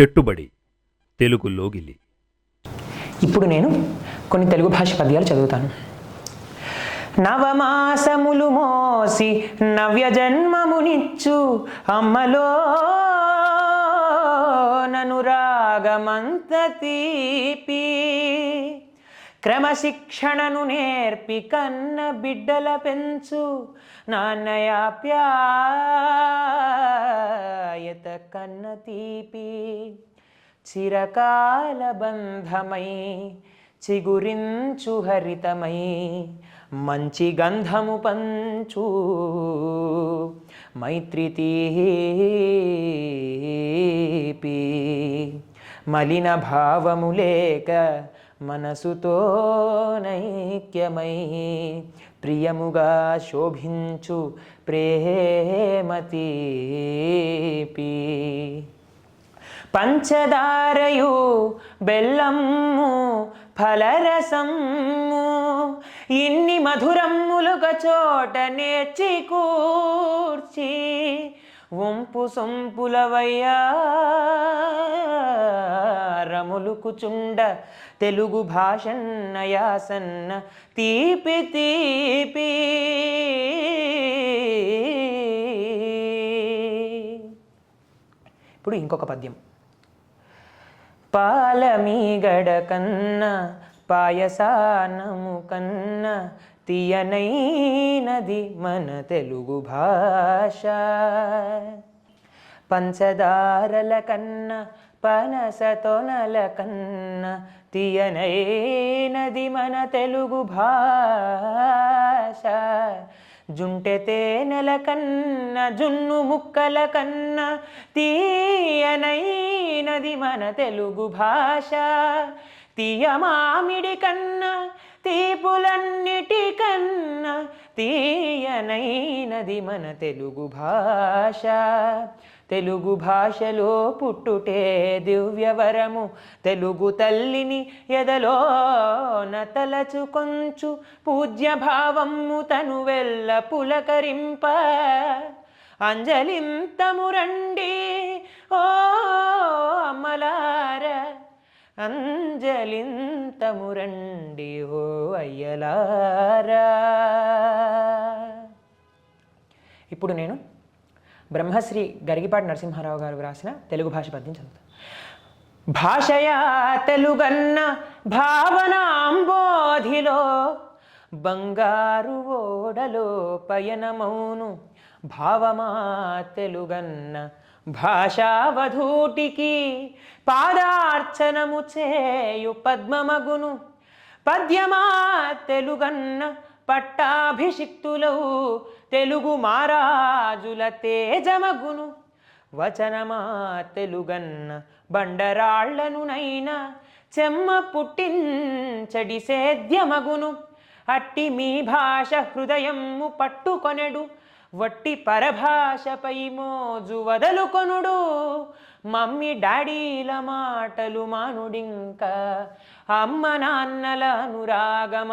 చెట్టుబడి తెలుగు లోగిలి. ఇప్పుడు నేను కొన్ని తెలుగు భాష పద్యాలు చదువుతాను. నవమాసములు మోసి నవ్య జన్మమునిచ్చు అమ్మలో నను రాగమంత తీపి. క్రమశిక్షణను నేర్పి కన్న బిడ్డల పెంచు నాన్నయాప్యా కన్న తీపి చిరకాల బంధమై చిగురించు హరితమై మంచి గంధము పంచు మైత్రి తీపి. మలిన భావము లేక మనసుతో నైక్యమై ప్రియముగా శోభించు ప్రేమతీపి. పంచదారయు బెల్లము ఫలరసము ఇన్ని మధురమ్ములుగ చోట నేర్చి కూర్చి వంపు సొంపులవయ్యా. మొలుకుచుండ తెలుగు భాషన్న యాసన్న తీపి తీపి. ఇప్పుడు ఇంకొక పద్యం. పాలమీగడ కన్న పాయసానము కన్న తీయనైనది మన తెలుగు భాష. పంచదారల కన్న పనస తొనల కన్న తీయనైనది మన తెలుగు భాష. జుంటె తేనెల కన్న జున్ను ముక్కల కన్న తీయనైనది మన తెలుగు భాష. తీయ మామిడి కన్న తీపులన్నిటి కన్న తీయనైనది మన తెలుగు భాష. తెలుగు భాషలో పుట్టుటే దివ్యవరము. తెలుగు తల్లిని ఎదలో నతలచు కొంచు పూజ్యభావము తను వెల్ల పులకరింప. అంజలింతము రండి ఓ అమ్మలార అంజలింతము రండి ఓ అయ్యలారా. ఇప్పుడు నేను బ్రహ్మశ్రీ గరిగిపాటి నరసింహారావు గారు వ్రాసిన తెలుగు భాష పద్యం చదువుతాను భాషయా తెలుగన్న భావనాంబోధిలో బంగారు ఓడలో పయనమౌను భావమా తెలుగన్న భాషావధూటికి పాదార్చనము చేయు పద్మమగును పద్యమా తెలుగన్న పట్టాభిషిక్తులవు తెలుగు మారాజుల తేజమగును. వచనమా తెలుగన్న బండరాళ్ళనునైనా చెమ్మ పుట్టించడి సేద్యమగును. అట్టి మీ భాష హృదయము పట్టుకొనెడు. వట్టి పరభాషపై మోజు వదలుకొనుడు. మమ్మీ డాడీల మాటలు మానుడింక అమ్మ నాన్నల అనురాగమందుడింకా.